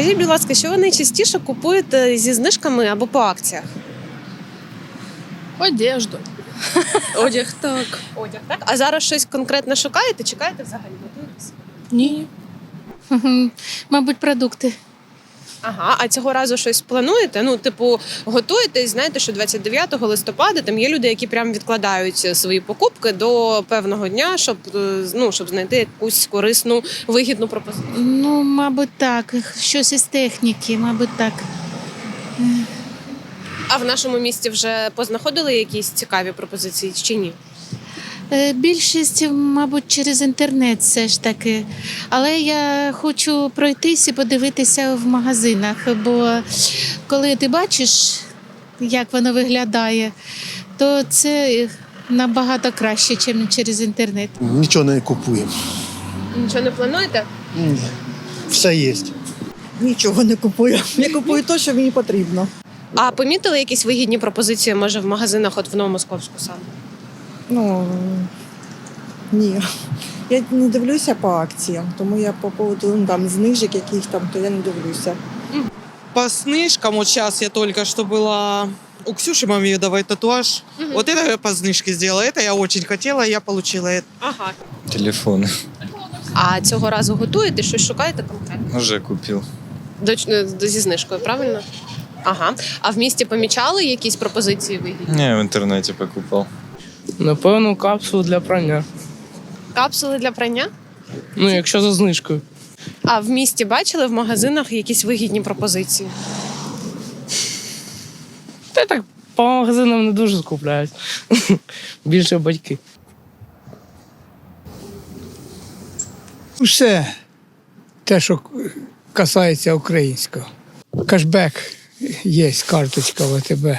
Скажіть, будь ласка, що ви найчастіше купуєте зі знижками або по акціях? Одежду. Одяг, так. Одяг, так. А зараз щось конкретне шукаєте? Чекаєте взагалі? Готуєтесь? Ні. Мабуть, продукти. Ага, а цього разу щось плануєте? Ну, типу, готуєтесь, знаєте, що 29 листопада там є люди, які прям відкладають свої покупки до певного дня, щоб е, ну, щоб знайти якусь корисну, вигідну пропозицію. Ну, мабуть, так. Щось із техніки, мабуть, так. А в нашому місті вже познаходили якісь цікаві пропозиції чи ні? Е, Більшість, мабуть, через інтернет все ж таки. Але я хочу пройтись і подивитися в магазинах, бо коли ти бачиш, як воно виглядає, то це набагато краще, ніж через інтернет. Нічого не купуємо. Нічого не плануєте? Ні. Все є. Нічого не купую. Я купую те, що мені потрібно. А помітили якісь вигідні пропозиції, може, в магазинах от в Новомосковську саме? Ну ні. Я не дивлюся по акціям, тому я по поводу ну, там знижок яких там, то я не дивлюся. По снижкам, вот сейчас я только что была у Ксюши Мамедовой татуаж. Вот это я по знижке сделала. Это я очень хотела, я получила это. Ага. Телефоны А цього разу готуєте, щось шукаєте конкретно? уже купил. До, до, зі знижкою, правильно? Ага. А в місті помічали якісь пропозиції вигідні? Не, в интернете покупал. Напевно, капсулу для прання. Капсули для прання? Ну, якщо за знижкою. А в місті бачили в магазинах якісь вигідні пропозиції? Та так по магазинам не дуже скупляють. Більше батьки. Усе те, що касається українського. Кешбек є, карточка ВТБ.